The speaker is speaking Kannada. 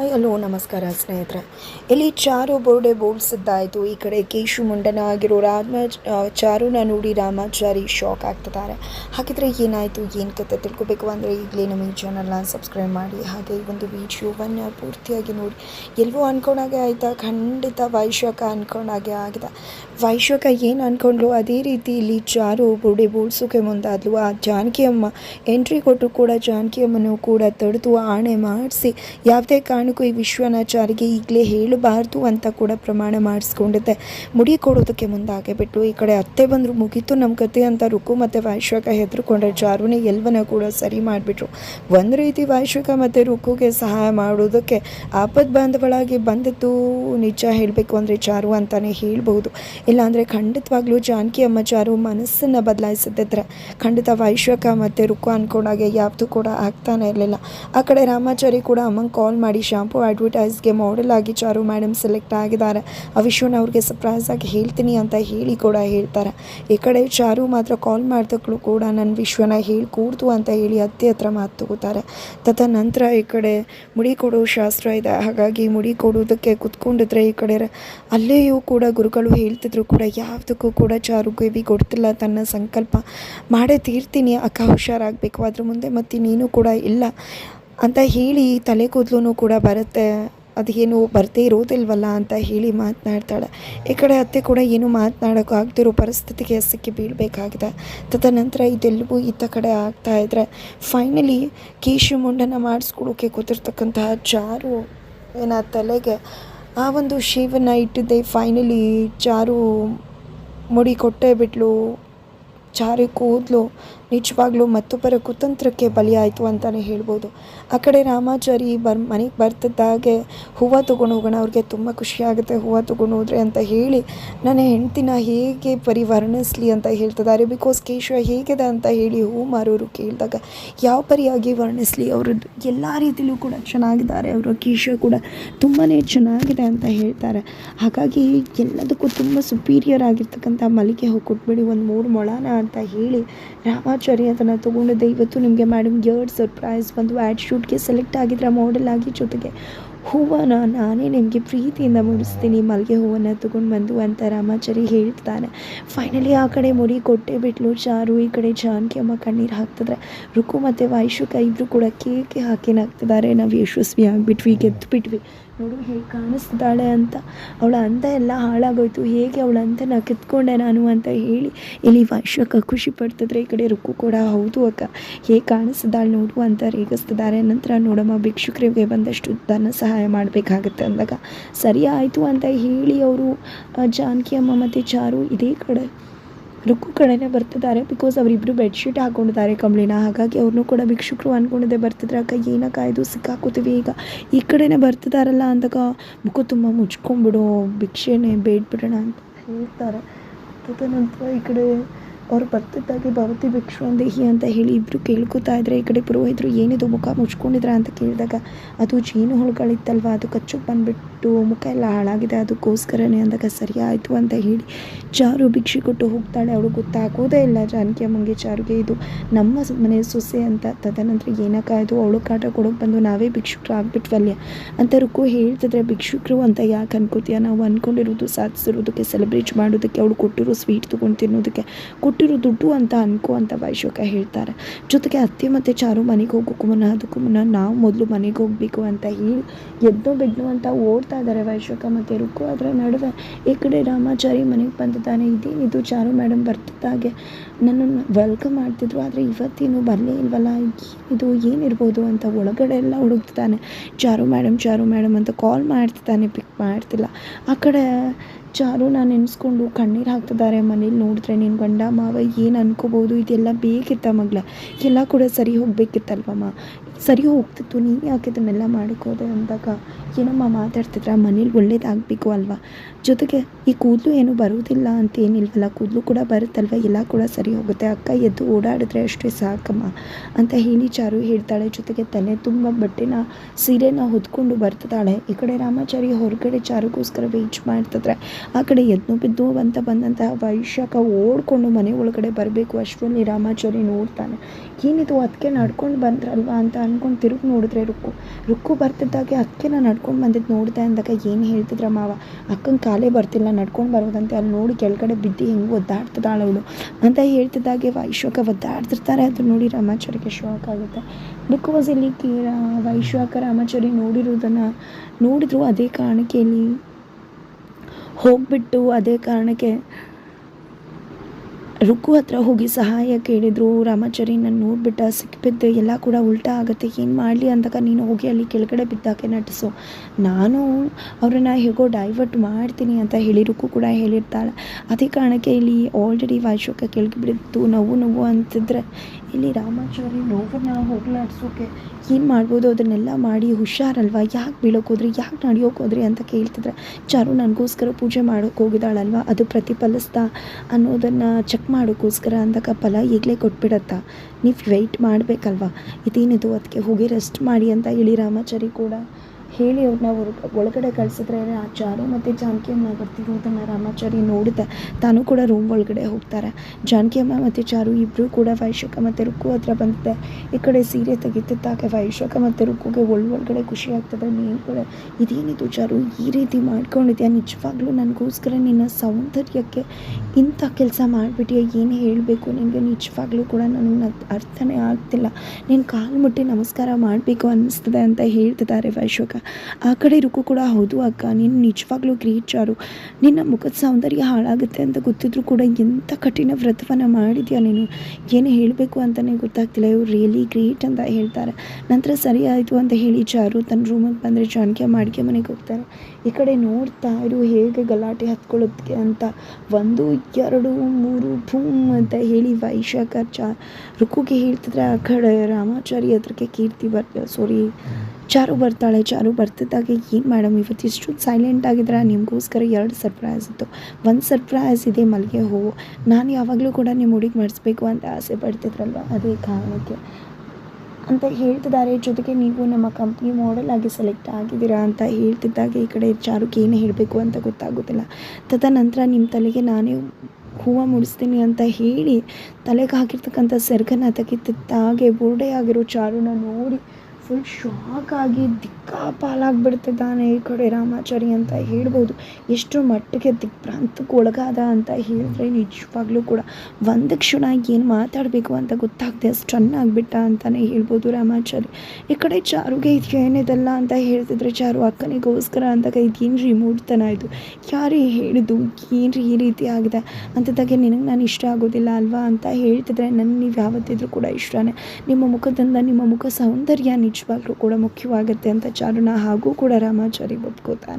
ಹಾಯ್, ಹಲೋ, ನಮಸ್ಕಾರ ಸ್ನೇಹಿತರೆ. ಇಲ್ಲಿ ಚಾರು ಬೋರ್ಡೆ ಬೋಳ್ಸಿದ್ದಾಯಿತು. ಈ ಕಡೆ ಕೇಶು ಮುಂಡನ ಆಗಿರೋ ರಾಮ ಚಾರುನ ನೋಡಿ ರಾಮಾಚಾರಿ ಶಾಕ್ ಆಗ್ತಿದ್ದಾರೆ. ಹಾಗಿದ್ರೆ ಏನಾಯಿತು? ಏನು ಕತೆ ತಿಳ್ಕೊಬೇಕು ಅಂದರೆ ಈಗಲೇ ನಮ್ಮ ಈ ಚಾನಲ್ನ ಸಬ್ಸ್ಕ್ರೈಬ್ ಮಾಡಿ. ಹಾಗೆ ಈ ಒಂದು ವಿಡಿಯೋವನ್ನು ಪೂರ್ತಿಯಾಗಿ ನೋಡಿ. ಎಲ್ಲವೂ ಅಂದ್ಕೊಂಡಾಗೆ ಆಯಿತಾ? ಖಂಡಿತ ವೈಶಾಖ ಅಂದ್ಕೊಂಡಾಗೆ ಆಗಿದೆ. ವೈಶಾಖ ಏನು ಅಂದ್ಕೊಂಡ್ರು ಅದೇ ರೀತಿ ಇಲ್ಲಿ ಚಾರು ಬೋರ್ಡೆ ಬೋಳ್ಸೋಕೆ ಮುಂದಾದ್ಲು. ಆ ಜಾನಕಿಯಮ್ಮ ಎಂಟ್ರಿ ಕೊಟ್ಟರು ಕೂಡ ಜಾನಕಿ ಅಮ್ಮನೂ ಕೂಡ ತಡೆದು ಆಣೆ ಮಾಡಿಸಿ, ಯಾವುದೇ ಕಾರಣಕ್ಕೂ ಈ ವಿಶ್ವನಾಚಾರಿಗೆ ಈಗಲೇ ಹೇಳಬಾರ್ದು ಅಂತ ಕೂಡ ಪ್ರಮಾಣ ಮಾಡಿಸ್ಕೊಂಡಿದ್ದೆ ಮುಡಿ ಕೊಡೋದಕ್ಕೆ ಮುಂದಾಗೆ ಬಿಟ್ಟು ಈ ಕಡೆ ಅತ್ತೆ ಬಂದರು ಮುಗೀತು ನಮ್ಮ ಕತೆ ಅಂತ ರುಕು ಮತ್ತು ವೈಶ್ವಕ ಹೆದರ್ಕೊಂಡ್ರೆ ಚಾರುನೇ ಎಲ್ವನ ಕೂಡ ಸರಿ ಮಾಡಿಬಿಟ್ರು. ಒಂದು ರೀತಿ ವೈಶ್ವಿಕ ಮತ್ತು ರುಕುಗೆ ಸಹಾಯ ಮಾಡೋದಕ್ಕೆ ಆಪದ್ ಬಾಂಧವಳಾಗಿ ಬಂದದ್ದು ನಿಜ ಹೇಳಬೇಕು ಅಂದರೆ ಚಾರು ಅಂತಲೇ ಹೇಳ್ಬೋದು ಇಲ್ಲಾಂದರೆ ಖಂಡಿತವಾಗ್ಲೂ ಜಾನಕಿ ಅಮ್ಮ ಚಾರು ಮನಸ್ಸನ್ನು ಬದಲಾಯಿಸಿದ್ರೆ ಖಂಡಿತ ವೈಶ್ವಕ ಮತ್ತು ರುಕು ಅಂದ್ಕೊಂಡಾಗೆ ಯಾವುದು ಕೂಡ ಆಗ್ತಾನೆ ಇರಲಿಲ್ಲ. ಆ ಕಡೆ ರಾಮಾಚಾರಿ ಕೂಡ ಅಮ್ಮಂಗೆ ಕಾಲ್ ಮಾಡಿ ಶಾಂಪು ಅಡ್ವರ್ಟೈಸ್ಗೆ ಮಾಡೆಲ್ ಆಗಿ ಚಾರು ಮೇಡಮ್ ಸೆಲೆಕ್ಟ್ ಆಗಿದ್ದಾರೆ. ಆ ವಿಷಯನ ಅವ್ರಿಗೆ ಸರ್ಪ್ರೈಸ್ ಆಗಿ ಹೇಳ್ತೀನಿ ಅಂತ ಹೇಳಿ ಕೂಡ ಹೇಳ್ತಾರೆ. ಈ ಕಡೆ ಚಾರು ಮಾತ್ರ ಕಾಲ್ ಮಾಡಿದಕ್ಕೂ ಕೂಡ ನನ್ನ ವಿಶ್ವನ ಹೇಳಿ ಕೂಡ್ತು ಅಂತ ಹೇಳಿ ಅತ್ತೆ ಹತ್ರ ಮಾತು ತಗೋತಾರೆ. ತದನಂತರ ಈ ಕಡೆ ಮುಡಿ ಕೊಡೋ ಶಾಸ್ತ್ರ ಇದೆ. ಹಾಗಾಗಿ ಮುಡಿ ಕೊಡೋದಕ್ಕೆ ಕುತ್ಕೊಂಡಿದ್ರೆ ಈ ಕಡೆ ಅಲ್ಲೇಯೂ ಕೂಡ ಗುರುಗಳು ಹೇಳ್ತಿದ್ರು ಕೂಡ ಯಾವುದಕ್ಕೂ ಕೂಡ ಚಾರು ಕಿವಿ ಕೊಡ್ತಿಲ್ಲ ತನ್ನ ಸಂಕಲ್ಪ. ಮಾಡೇ ತೀರ್ತೀನಿ, ಅಕ್ಕ ಹುಷಾರಾಗಬೇಕು. ಅದ್ರ ಮುಂದೆ ಮತ್ತೆ ನೀನು ಕೂಡ ಇಲ್ಲ. ಅಂತ ಹೇಳಿ ತಲೆ ಕೂದಲು ಕೂಡ ಬರುತ್ತೆ. ಅದೇನು ಬರ್ತೇ ಇರೋದಿಲ್ವಲ್ಲ ಅಂತ ಹೇಳಿ ಮಾತನಾಡ್ತಾಳೆ. ಈ ಕಡೆ ಅತ್ತೆ ಕೂಡ ಏನು ಮಾತನಾಡೋಕ್ಕೂ ಆಗ್ತಿರೋ ಪರಿಸ್ಥಿತಿಗೆ ಸಿಕ್ಕಿ ಬೀಳಬೇಕಾಗಿದೆ. ತದನಂತರ ಇದೆಲ್ಲವೂ ಇತ್ತ ಕಡೆ ಆಗ್ತಾ ಇದ್ದರೆ ಫೈನಲಿ ಕೇಶು ಮುಂಡನ ಮಾಡಿಸ್ಕೊಳೋಕೆ ಕೂತಿರ್ತಕ್ಕಂತಹ ಜಾರು ಏನ ತಲೆಗೆ ಆ ಒಂದು ಶೇವನ್ನು ಇಟ್ಟಿದ್ದೆ. ಫೈನಲಿ ಜಾರು ಮುಡಿ ಕೊಟ್ಟೇ ಬಿಟ್ಲು. ಚಾರು ಕೂದಲು. ನಿಜವಾಗ್ಲೂ ಮತ್ತೊಬ್ಬರ ಕುತಂತ್ರಕ್ಕೆ ಬಲಿಯಾಯಿತು ಅಂತಲೇ ಹೇಳ್ಬೋದು. ಆ ಕಡೆ ರಾಮಾಚಾರಿ ಬರ್, ಮನೆಗೆ ಬರ್ತಿದ್ದಾಗೆ ಹೂವು ತೊಗೊಂಡು ಹೋಗೋಣ ಅವ್ರಿಗೆ ತುಂಬ ಖುಷಿಯಾಗುತ್ತೆ ಹೂವು ತೊಗೊಂಡು ಹೋದ್ರೆ ಅಂತ ಹೇಳಿ ನನ್ನ ಹೆಂಡ್ತಿನ ಹೇಗೆ ಪರಿವರ್ಣಿಸ್ಲಿ ಅಂತ ಹೇಳ್ತಿದ್ದಾರೆ. ಬಿಕಾಸ್ ಕೇಶವ ಹೇಗಿದೆ ಅಂತ ಹೇಳಿ ಹೂ ಮಾರೋರು ಕೇಳಿದಾಗ, ಯಾವ ಪರಿಯಾಗಿ ವರ್ಣಿಸ್ಲಿ? ಅವರು ಎಲ್ಲ ರೀತಿಯಲ್ಲೂ ಕೂಡ ಚೆನ್ನಾಗಿದ್ದಾರೆ. ಅವರ ಕೇಶವ ಕೂಡ ತುಂಬಾ ಚೆನ್ನಾಗಿದೆ ಅಂತ ಹೇಳ್ತಾರೆ. ಹಾಗಾಗಿ ಎಲ್ಲದಕ್ಕೂ ತುಂಬ ಸುಪೀರಿಯರ್ ಆಗಿರ್ತಕ್ಕಂಥ ಮಲ್ಲಿಗೆ ಹೂ ಕೊಟ್ಬಿಡಿ, ಒಂದು ಮೂರು ಮೊಳನ ಅಂತ ಹೇಳಿ ರಾಮಾಚಾರಿ ಅದನ್ನು ತೊಗೊಂಡಿದ್ದೆ. ಇವತ್ತು ನಿಮಗೆ ಮೇಡಮ್ ಗರ್ಡ್ ಸರ್ಪ್ರೈಸ್ ಒಂದು ಆ್ಯಡ್ ಶೂಟ್ಗೆ ಸೆಲೆಕ್ಟ್ ಆಗಿದ್ರೆ ಮಾಡೆಲ್ ಆಗಿ ಜೊತೆಗೆ ಹೂವನ್ನ ನಾನೇ ನಿಮಗೆ ಪ್ರೀತಿಯಿಂದ ಮುಡಿಸ್ತೀನಿ. ಮಲ್ಲಿಗೆ ಹೂವನ್ನು ತೊಗೊಂಡು ಬಂದು ಅಂತ ರಾಮಾಚಾರಿ ಹೇಳ್ತಾನೆ. ಫೈನಲಿ ಆ ಕಡೆ ಮುಡಿ, ಕೊಟ್ಟೆ, ಬಿಟ್ಲು ಚಾರು ಈ ಕಡೆ ಜಾನಕಿ ಅಮ್ಮ ಕಣ್ಣೀರು ಹಾಕ್ತಿದ್ರೆ ರುಕು ಮತ್ತು ವೈಶುಕ ಇಬ್ಬರು ಕೂಡ ಕೇಕೆ ಹಾಕಿ ಹಾಕ್ತಿದ್ದಾರೆ ನಾವು ಯಶಸ್ವಿ ಆಗಿಬಿಟ್ವಿ ಗೆದ್ದು ಬಿಟ್ವಿ ನೋಡು ಹೇಗೆ ಕಾಣಿಸ್ತಿದ್ದಾಳೆ ಅಂತ. ಅವಳ ಅಂತ ಎಲ್ಲ ಹಾಳಾಗೋಯ್ತು. ಹೇಗೆ ಅವಳ ಅಂತನ ಕಿತ್ಕೊಂಡೆ ನಾನು ಅಂತ ಹೇಳಿ ಇಲ್ಲಿ ವೈಶ್ವಕ ಖುಷಿ ಪಡ್ತಿದ್ರೆ ಈ ಕಡೆ ರುಕ್ಕು ಕೂಡ ಹೌದು ಅಕ್ಕ. ಹೇಗೆ ಕಾಣಿಸ್ತಿದ್ದಾಳೆ ನೋಡು ಅಂತ ರೇಗಿಸ್ತಿದ್ದಾರೆ. ನಂತರ ನೋಡಮ್ಮ, ಭಿಕ್ಷುಕರಿಗೆ ಬಂದಷ್ಟು ಧನ ಸಹಾಯ ಮಾಡಬೇಕಾಗತ್ತೆ ಅಂದಾಗ ಸರಿ ಆಯಿತು ಅಂತ ಹೇಳಿ ಅವರು ಜಾನಕಿ ಅಮ್ಮ ಮತ್ತು ಚಾರು ಇದೇ ಕಡೆ, ರುಕ್ಕು ಕಡೆನೇ ಬರ್ತಿದ್ದಾರೆ. ಬಿಕಾಸ್ ಅವರಿಬ್ಬರು ಬೆಡ್ಶೀಟ್ ಹಾಕೊಂಡಿದ್ದಾರೆ ಕಂಬ್ಳಿನ ಹಾಗಾಗಿ ಅವ್ರನ್ನೂ ಕೂಡ ಭಿಕ್ಷುಕರು ಅಂದ್ಕೊಂಡಿದ್ದೆ ಬರ್ತಿದ್ರೆ. ಅಕ್ಕ ಏನಕ್ಕ ಇದು ಸಿಕ್ಕಾಕೋತೀವಿ ಈಗ. ಈ ಕಡೆನೇ ಬರ್ತಿದ್ದಾರಲ್ಲ ಅಂದಾಗ ಮುಖ ತುಂಬ ಮುಚ್ಕೊಂಡ್ಬಿಡು, ಭಿಕ್ಷೆನೇ ಬೇಡ್ಬಿಡೋಣ ಅಂತ ಹೇಳ್ತಾರೆ. ತದನಂತರ ಈ ಕಡೆ ಅವ್ರು ಬರ್ತಿದ್ದಾಗೆ ಭವತಿ ಭಿಕ್ಷುವಂದೇಹಿ ಅಂತ ಹೇಳಿ ಇಬ್ಬರು ಕೇಳ್ಕೊತಾ ಇದ್ರೆ, ಈ ಕಡೆ ಪುರೋಹಿತರು ಏನಿದು ಮುಖ ಮುಚ್ಕೊಂಡಿದ್ರ ಅಂತ ಕೇಳಿದಾಗ, ಅದು ಜೇನು ಹುಳುಗಳಿತ್ತಲ್ವ, ಅದು ಕಚ್ಚಕ್ಕೆ ಬಂದುಬಿಟ್ಟು ಮುಖ ಎಲ್ಲ ಹಾಳಾಗಿದೆ, ಅದಕ್ಕೋಸ್ಕರನೇ ಅಂದಾಗ ಸರಿ ಆಯಿತು ಅಂತ ಹೇಳಿ ಚಾರು ಭಿಕ್ಷೆ ಕೊಟ್ಟು ಹೋಗ್ತಾಳೆ. ಅವಳು ಗೊತ್ತಾಗೋದೇ ಇಲ್ಲ ಜಾನಕಿ ಅಮ್ಮಂಗೆ ಚಾರುಗೆ, ಇದು ನಮ್ಮ ಮನೆ ಸೊಸೆ ಅಂತ. ತದನಂತರ ಏನಕ್ಕಾಯ್ತು ಅವಳು ಕಾಟ ಕೊಡೋಕೆ ಬಂದು ನಾವೇ ಭಿಕ್ಷುಕರು ಆಗ್ಬಿಟ್ವಲ್ಯ? ಅಂತ ರುಕು ಹೇಳ್ತಿದ್ರೆ, ಭಿಕ್ಷುಕರು ಅಂತ ಯಾಕೆ ಅನ್ಕೋತೀಯ? ನಾವು ಅಂದ್ಕೊಂಡಿರೋದು ಸಾಧಿಸಿರೋದಕ್ಕೆ ಸೆಲೆಬ್ರೇಟ್ ಮಾಡೋದಕ್ಕೆ, ಅವಳು ಕೊಟ್ಟಿರೋ ಸ್ವೀಟ್ ತೊಗೊಂಡು ತಿನ್ನೋದಕ್ಕೆ ಕೊಟ್ಟಿರೋ ದುಡ್ಡು ಅಂತ ಅನ್ಕೋ ಅಂತ ವೈಶೋಕ ಹೇಳ್ತಾರೆ. ಜೊತೆಗೆ ಅತ್ತೆ ಮತ್ತು ಚಾರು ಮನೆಗೆ ಹೋಗೋಕ್ಕೂ ಮುನ್ನ ಅದಕ್ಕೂ ಮುನ್ನ ನಾವು ಮೊದಲು ಮನೆಗೆ ಹೋಗಬೇಕು ಅಂತ ಹೇಳಿ ಎದ್ದೋ ಬೆಡ್ನು ಅಂತ ಓಡ್ತಾ ಇದ್ದಾರೆ ವೈಶೋಕ ಮತ್ತು ರುಕ್ಕು ಅದರ ನಡುವೆ ಈ ಕಡೆ ರಾಮಾಚಾರಿ ಮನೆಗೆ ಬಂದಿದ್ದಾನೆ ಇದೇನಿದು ಚಾರು ಮೇಡಮ್ ಬರ್ತಿದ್ದಾಗೆ ನನ್ನನ್ನು ವೆಲ್ಕಮ್ ಮಾಡ್ತಿದ್ರು, ಆದರೆ ಇವತ್ತೇನು ಬರಲೇ ಇಲ್ವಲ್ಲ? ಇದು ಏನಿರ್ಬೋದು ಅಂತ ಒಳಗಡೆ ಎಲ್ಲ ಹುಡುಕ್ತಿದ್ದಾನೆ. ಚಾರು ಮೇಡಮ್ ಚಾರು ಮೇಡಮ್ ಅಂತ ಕಾಲ್ ಮಾಡ್ತಿದ್ದಾನೆ ಪಿಕ್ ಮಾಡ್ತಿಲ್ಲ. ಆ ಕಡೆ ಚಾರುನ ನೆನೆಸ್ಕೊಂಡು ಕಣ್ಣೀರು ಹಾಕ್ತಿದ್ದಾರೆ ಮನೇಲಿ ನೋಡಿದ್ರೆ ನಿನ್ನ ಗಂಡ ಮಾವ ಏನು ಅನ್ಕೋಬೋದು? ಇದೆಲ್ಲ ಬೇಕಿತ್ತ ಮಗಳ? ಎಲ್ಲ ಕೂಡ ಸರಿ ಹೋಗ್ಬೇಕಿತ್ತಲ್ವಮ್ಮ? ಸರಿ ಹೋಗ್ತಿತ್ತು, ನೀನು ಯಾಕೆ ಇದನ್ನೆಲ್ಲ ಮಾಡ್ಕೋದೆ ಅಂದಾಗ? ಏನಮ್ಮ ಮಾತಾಡ್ತಿದ್ರ? ಮನೇಲಿ ಒಳ್ಳೇದಾಗಬೇಕು ಅಲ್ವಾ? ಜೊತೆಗೆ ಈ ಕೂದಲು ಏನು ಬರೋದಿಲ್ಲ ಅಂತ ಏನಿಲ್ವಲ್ಲ? ಕೂದಲು ಕೂಡ ಬರುತ್ತಲ್ವ? ಎಲ್ಲ ಕೂಡ ಸರಿ ಹೋಗುತ್ತೆ. ಅಕ್ಕ ಎದ್ದು ಓಡಾಡಿದ್ರೆ ಅಷ್ಟೇ ಸಾಕಮ್ಮ ಅಂತ ಹೇಳಿ ಚಾರು ಹೇಳ್ತಾಳೆ. ಜೊತೆಗೆ ತಲೆ ತುಂಬ ಬಟ್ಟೆನ, ಸೀರೆನ ಹೊದ್ಕೊಂಡು ಬರ್ತಿದ್ದಾಳೆ. ಈ ಕಡೆ ರಾಮಾಚಾರಿ ಹೊರಗಡೆ ಚಾರುಗೋಸ್ಕರ ವೇಟ್ ಮಾಡ್ತಿದ್ರೆ, ಆ ಕಡೆ ಎದ್ದು ಬಿದ್ದು ಅಂತ ಬಂದಂತಹ ವೈಶಾಖ ಓಡ್ಕೊಂಡು ಮನೆ ಒಳಗಡೆ ಬರಬೇಕು. ಅಷ್ಟರಲ್ಲಿ ರಾಮಾಚಾರಿ ನೋಡ್ತಾನೆ. ಏನಿದು ಅದಕ್ಕೆ ನಡ್ಕೊಂಡು ಬಂದ್ರಲ್ವಾ ಅಂತ ಅಂದ್ಕೊಂಡು ತಿರುಗಿ ನೋಡಿದ್ರೆ ರುಕ್ಕು. ರುಕ್ಕು ಬರ್ತಿದ್ದಾಗೆ ಅದಕ್ಕೆ ನಾನು ನಡ್ಕೊಂಡು ಬಂದಿದ್ದು ನೋಡ್ತಾ ಅಂದಾಗ ಏನು ಹೇಳ್ತಿದ್ರ ಮಾವ? ಅಕ್ಕನ ಕಾಲೇ ಬರ್ತಿಲ್ಲ, ನಡ್ಕೊಂಡು ಬರೋದಂತೆ. ಅಲ್ಲಿ ನೋಡಿ, ಕೆಳಗಡೆ ಬಿದ್ದು ಹೆಂಗೆ ಒದ್ದಾಡ್ತಿದ್ದಾಳೆ ಅವಳು. ಅಂತ ಹೇಳ್ತಿದ್ದಾಗೆ ವೈಶ್ವಕ ಒದ್ದಾಡ್ತಿರ್ತಾರೆ. ಅದು ನೋಡಿ ರಾಮಾಚಾರಿಗೆ ಶಾಕ್ ಆಗುತ್ತೆ. ಬಿಕಾಸ್ ಇಲ್ಲಿ ಕೇ ವೈಶ್ವಾಕ ರಾಮಾಚಾರಿ ನೋಡಿರೋದನ್ನು ನೋಡಿದ್ರು. ಅದೇ ಕಾರಣಕ್ಕೆ ಇಲ್ಲಿ ಹೋಗ್ಬಿಟ್ಟು, ಅದೇ ಕಾರಣಕ್ಕೆ ರುಕ್ಕು ಹತ್ರ ಹೋಗಿ ಸಹಾಯ ಕೇಳಿದ್ರು, ರಾಮಾಚಾರಿ ನಾನು ನೋಡ್ಬಿಟ್ಟ ಸಿಕ್ಬಿದ್ದೆ, ಎಲ್ಲ ಕೂಡ ಉಲ್ಟಾ ಆಗುತ್ತೆ, ಏನು ಮಾಡಲಿ ಅಂದಾಗ ನೀನು ಹೋಗಿ ಅಲ್ಲಿ ಕೆಳಗಡೆ ಬಿದ್ದಾಕೆ ನಟಿಸು. ನಾನು ಅವರನ್ನು ಹೇಗೋ ಡೈವರ್ಟ್ ಮಾಡ್ತೀನಿ ಅಂತ ಹೇಳಿ ರುಕ್ಕು ಕೂಡ ಹೇಳಿರ್ತಾಳೆ. ಅದೇ ಕಾರಣಕ್ಕೆ ಇಲ್ಲಿ ಆಲ್ರೆಡಿ ವಾಶೋಕ ಕೆಳಗೆ ಬಿಡಿತ್ತು ನೋವು ನೋವು ಅಂತಿದ್ರೆ ಇಲ್ಲಿ ರಾಮಾಚಾರಿ ನೋವನ್ನು ಹೋಗ್ಲಾಡ್ಸೋಕೆ ಏನು ಮಾಡ್ಬೋದು? ಅದನ್ನೆಲ್ಲ ಮಾಡಿ ಹುಷಾರಲ್ವಾ? ಯಾಕೆ ಬೀಳೋಕೋದ್ರಿ? ಯಾಕೆ ನಡೆಯೋಕೋದ್ರಿ ಅಂತ ಕೇಳ್ತಿದ್ರೆ, ಚಾರು ನನಗೋಸ್ಕರ ಪೂಜೆ ಮಾಡೋಕೆ ಹೋಗಿದ್ದಾಳಲ್ವ? ಅದು ಪ್ರತಿಫಲಿಸ್ತಾ ಅನ್ನೋದನ್ನು ಚೆಕ್ ಮಾಡೋಕ್ಕೋಸ್ಕರ ಅಂದಾಗ ಫಲ ಈಗಲೇ ಕೊಟ್ಬಿಡತ್ತಾ? ನೀವು ವೆಯ್ಟ್ ಮಾಡಬೇಕಲ್ವ? ಇದೇನಿದು? ಅದಕ್ಕೆ ಹೋಗಿ ರೆಸ್ಟ್ ಮಾಡಿ ಅಂತ ಹೇಳಿ ರಾಮಾಚಾರಿ ಕೂಡ ಹೇಳಿ ಅವ್ರನ್ನ ಹೊರಗ ಒಳಗಡೆ ಕಳಿಸಿದ್ರೆ ಚಾರು ಮತ್ತು ಜಾನಕಿ ಅಮ್ಮ ಬರ್ತಿರೋದನ್ನು ರಾಮಾಚಾರಿ ನೋಡಿದೆ ತಾನು ಕೂಡ ರೂಮ್ ಒಳಗಡೆ ಹೋಗ್ತಾರೆ. ಜಾನಕಿ ಅಮ್ಮ ಮತ್ತು ಚಾರು ಇಬ್ಬರು ಕೂಡ ವೈಶಾಖ ಮತ್ತು ರುಕ್ಕು ಹತ್ರ ಬಂದಿದೆ. ಈ ಕಡೆ ಸೀರೆ ತೆಗಿತಿದ್ದಾಗೆ ವೈಶಾಖ ಮತ್ತು ರುಕ್ಕುಗೆ ಒಳ ಒಳಗಡೆ ಖುಷಿ ಆಗ್ತದೆ. ನೀನು ಕೂಡ ಇದೇನಿದು ಚಾರು ಈ ರೀತಿ ಮಾಡ್ಕೊಂಡಿದ್ಯಾ? ನಿಜವಾಗ್ಲೂ ನನಗೋಸ್ಕರ ನಿನ್ನ ಸೌಂದರ್ಯಕ್ಕೆ ಇಂಥ ಕೆಲಸ ಮಾಡಿಬಿಟ್ಟಿಯಾ ಏನು ಹೇಳಬೇಕು? ನಿನಗೆ ನಿಜವಾಗ್ಲೂ ಕೂಡ ನನಗೆ ಅರ್ಥನೇ ಆಗ್ತಿಲ್ಲ. ನೀನು ಕಾಲು ಮುಟ್ಟಿ ನಮಸ್ಕಾರ ಮಾಡಬೇಕು ಅನ್ನಿಸ್ತದೆ ಅಂತ ಹೇಳ್ತಿದ್ದಾರೆ ವೈಶಾಖ ಆ ಕಡೆ ಇರೋಕ್ಕೂ ಕೂಡ ಹೌದು, ಅಕ್ಕ. ನೀನು ನಿಜವಾಗ್ಲೂ ಗ್ರೇಟ್ ಚಾರು. ನಿನ್ನ ಮುಖದ ಸೌಂದರ್ಯ ಹಾಳಾಗುತ್ತೆ ಅಂತ ಗೊತ್ತಿದ್ರು ಕೂಡ ಎಂಥ ಕಠಿಣ ವ್ರತವನ್ನು ಮಾಡಿದ್ಯಾ ನೀನು? ಏನು ಹೇಳಬೇಕು ಅಂತಲೇ ಗೊತ್ತಾಗ್ತಿಲ್ಲ. ಇವ್ರು ರಿಯಲಿ ಗ್ರೇಟ್ ಅಂತ ಹೇಳ್ತಾರೆ. ನಂತರ ಸರಿ ಆಯಿತು ಅಂತ ಹೇಳಿ ಚಾರು ತನ್ನ ರೂಮಿಗೆ ಬಂದರೆ ಜಾನಕಿ ಮಾಡಿಕೆ ಮನೆಗೆ ಹೋಗ್ತಾರೆ. ಈ ಕಡೆ ನೋಡ್ತಾ ಇರು ಹೇಗೆ ಗಲಾಟೆ ಹತ್ಕೊಳ್ಳೋದಕ್ಕೆ ಅಂತ. ಒಂದು, ಎರಡು, ಮೂರು, ಭೂಮ್ ಅಂತ ಹೇಳಿ ವೈಶಾಖ ರುಕ್ಕುಗೆ ಹೇಳ್ತಿದ್ರೆ ಆ ಕಡೆ ರಾಮಾಚಾರಿ ಹತ್ರಕ್ಕೆ ಕೀರ್ತಿ ಬರ್ತ ಸಾರಿ ಚಾರು ಬರ್ತಾಳೆ, ಚಾರು ಬರ್ತಿದ್ದಾಗ ಏನು ಮೇಡಮ್ ಇವತ್ತು ಇಷ್ಟೊಂದು ಸೈಲೆಂಟ್ ಆಗಿದ್ರೆ? ನಿಮಗೋಸ್ಕರ ಎರಡು ಸರ್ಪ್ರೈಸ್ ಇತ್ತು. ಒಂದು ಸರ್ಪ್ರೈಸ್ ಇದೆ ಮಲ್ಲಿಗೆ ಹೂವು. ನಾನು ಯಾವಾಗಲೂ ಕೂಡ ನಿಮ್ಮ ಹುಡುಗಿ ಮಾಡಿಸ್ಬೇಕು ಅಂತ ಆಸೆ ಪಡ್ತಿದ್ರಲ್ವ? ಅದೇ ಕಾರಣಕ್ಕೆ. ಅಂತ ಹೇಳ್ತಿದ್ದಾರೆ. ಜೊತೆಗೆ ನೀವು ನಮ್ಮ ಕಂಪ್ನಿ ಮಾಡೆಲ್ ಆಗಿ ಸೆಲೆಕ್ಟ್ ಆಗಿದ್ದೀರಾ ಅಂತ ಹೇಳ್ತಿದ್ದಾಗ ಈ ಕಡೆ ಚಾರುಕ್ಕೆ ಏನು ಹೇಳಬೇಕು ಅಂತ ಗೊತ್ತಾಗೋದಿಲ್ಲ. ತದನಂತರ ನಿಮ್ಮ ತಲೆಗೆ ನಾನೇ ಹೂವು ಮುಡಿಸ್ತೀನಿ ಅಂತ ಹೇಳಿ ತಲೆಗೆ ಹಾಕಿರ್ತಕ್ಕಂಥ ಸೆರ್ಗನ್ನು ತೆಗಿತಿದ್ದಾಗೆ ಬೋರ್ಡೆ ಆಗಿರೋ ಚಾರುನ ನೋಡಿ ಫುಲ್ ಶಾಕ್ ಆಗಿ ದಿಕ್ಕಾಪಾಲಾಗ್ಬಿಡ್ತಿದ್ದಾನೆ ಈ ಕಡೆ ರಾಮಾಚಾರಿ ಅಂತ ಹೇಳ್ಬೋದು. ಎಷ್ಟು ಮಟ್ಟಿಗೆ ದಿಗ್ಭ್ರಾಂತಕ್ಕೆ ಒಳಗಾದ ಅಂತ ಹೇಳಿದ್ರೆ ನಿಜವಾಗ್ಲೂ ಕೂಡ ಒಂದು ಕ್ಷಣ ಏನು ಮಾತಾಡಬೇಕು ಅಂತ ಗೊತ್ತಾಗದೆ ಸ್ಟನ್ನಾಗ್ಬಿಟ್ಟ ಆಗಿಬಿಟ್ಟ ಅಂತಲೇ ಹೇಳ್ಬೋದು ರಾಮಾಚಾರಿ. ಈ ಕಡೆ ಚಾರುಗೆ ಇದು ಏನಿದೆಲ್ಲ ಅಂತ ಹೇಳ್ತಿದ್ರೆ ಚಾರು ಅಕ್ಕನಿಗೋಸ್ಕರ ಅಂದಾಗ ಇದೇನು ರೀ ಮೂಡ್ತನ ಇದು? ಯಾರೇ ಹೇಳಿದ್ದು ಏನು ರೀ ಈ ರೀತಿ ಆಗಿದೆ? ಅಂತದಾಗೆ ನಿನಗೆ ನಾನು ಇಷ್ಟ ಆಗೋದಿಲ್ಲ ಅಲ್ವಾ ಅಂತ ಹೇಳ್ತಿದ್ರೆ ನನ್ನ ನೀವು ಯಾವತ್ತಿದ್ರೂ ಕೂಡ ಇಷ್ಟನೇ. ನಿಮ್ಮ ಮುಖದಿಂದ ನಿಮ್ಮ ಮುಖ ಸೌಂದರ್ಯ ನಿಜವಾಗ್ಲೂ ಕೂಡ ಮುಖ್ಯವಾಗುತ್ತೆ ಅಂತ ಚಾರುಣ ಹಾಗೂ ಕೂಡ ರಾಮಾಚಾರಿ ಒಪ್ಕೋತಾನೆ